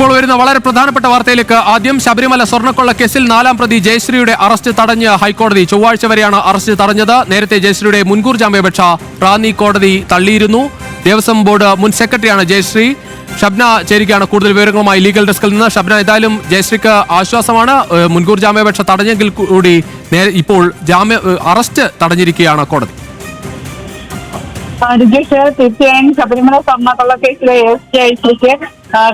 ഇപ്പോൾ വരുന്ന വളരെ പ്രധാനപ്പെട്ട വാർത്തയിലേക്ക് ആദ്യം ശബരിമല സ്വർണക്കൊള്ള കേസിൽ നാലാം പ്രതി ജയശ്രീയുടെ അറസ്റ്റ് തടഞ്ഞ് ഹൈക്കോടതി ചൊവ്വാഴ്ച വരെയാണ് അറസ്റ്റ് തടഞ്ഞത്. നേരത്തെ ജയശ്രീയുടെ മുൻകൂർ ജാമ്യാപേക്ഷ റാന്നി കോടതി തള്ളിയിരുന്നു. ദേവസ്വം ബോർഡ് മുൻ സെക്രട്ടറിയാണ് ജയശ്രീ. ഷബ്ന ചേരിക്കാണ് കൂടുതൽ വിവരങ്ങളുമായി ലീഗൽ ഡെസ്കിൽ നിന്ന്. ഷബ്ന ഏതായാലും ജയശ്രീക്ക് ആശ്വാസമാണ്. മുൻകൂർ ജാമ്യാപേക്ഷ തടഞ്ഞെങ്കിൽ കൂടി ഇപ്പോൾ ജാമ്യ അറസ്റ്റ് തടഞ്ഞിരിക്കുകയാണ് കോടതി. തീർച്ചയായും ശബരിമല സ്വർണക്കൊള്ള കേസിലെ എസ് ജയശ്രീക്ക്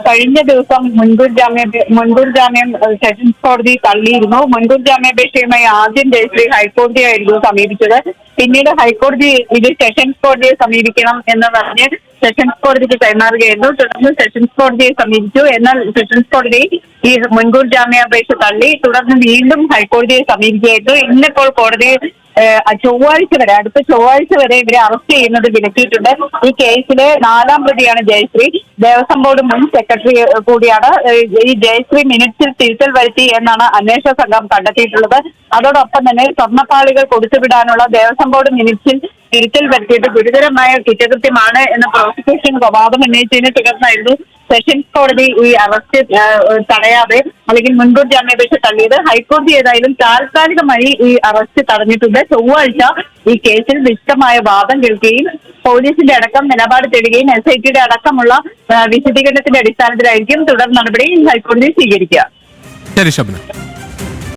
കഴിഞ്ഞ ദിവസം മുൻകൂർ ജാമ്യാപേ മുൻകൂർ ജാമ്യം സെഷൻസ് കോടതി തള്ളിയിരുന്നു. മുൻകൂർ ജാമ്യാപേക്ഷയുമായി ആദ്യം ജയശ്രീ ഹൈക്കോടതിയായിരുന്നു സമീപിച്ചത്. പിന്നീട് ഹൈക്കോടതി ഇത് സെഷൻസ് കോടതിയെ സമീപിക്കണം എന്ന് പറഞ്ഞ് സെഷൻസ് കോടതിക്ക് കൈമാറുകയായിരുന്നു തുടർന്ന് സെഷൻസ് കോടതിയെ സമീപിച്ചു. എന്നാൽ സെഷൻസ് കോടതി ഈ മുൻകൂർ ജാമ്യാപേക്ഷ തള്ളി തുടർന്ന് വീണ്ടും ഹൈക്കോടതിയെ സമീപിക്കുകയായിരുന്നു. ഇന്നിപ്പോൾ കോടതി ചൊവ്വാഴ്ച വരെ അടുത്ത ചൊവ്വാഴ്ച വരെ ഇവരെ അറസ്റ്റ് ചെയ്യുന്നത് വിലക്കിയിട്ടുണ്ട്. ഈ കേസിലെ നാലാം പ്രതിയാണ് ജയശ്രീ. ദേവസ്വം ബോർഡ് മുൻ സെക്രട്ടറി കൂടിയാണ്. ഈ ജയശ്രീ മിനിറ്റ്സിൽ തിരുത്തൽ വരുത്തി എന്നാണ് അന്വേഷണ സംഘം കണ്ടെത്തിയിട്ടുള്ളത്. അതോടൊപ്പം തന്നെ സ്വർണപ്പാളികൾ കൊടുത്തുവിടാനുള്ള ദേവസ്വം ബോർഡ് മിനിറ്റ്സിൽ തിരുത്തൽ വരുത്തിയിട്ട് ഗുരുതരമായ കുറ്റകൃത്യമാണ് എന്ന് പ്രോസിക്യൂഷൻ വാദം ഉന്നയിച്ചതിനെ തുടർന്നായിരുന്നു സെഷൻസ് കോടതി ഈ അറസ്റ്റ് തടയാതെ അല്ലെങ്കിൽ മുൻകൂർ ജാമ്യാപേക്ഷ തള്ളിയത് ഹൈക്കോടതി ഏതായാലും താൽക്കാലികമായി ഈ അറസ്റ്റ് തടഞ്ഞിട്ടുണ്ട്. ചൊവ്വാഴ്ച ഈ കേസിൽ വിശദമായ വാദം കേൾക്കുകയും പോലീസിന്റെ അടക്കം നിലപാട് തേടുകയും എസ് ഐ ടിയുടെ അടക്കമുള്ള വിശദീകരണത്തിന്റെ അടിസ്ഥാനത്തിലായിരിക്കും തുടർ നടപടി ഹൈക്കോടതി സ്വീകരിക്കുക. ശരി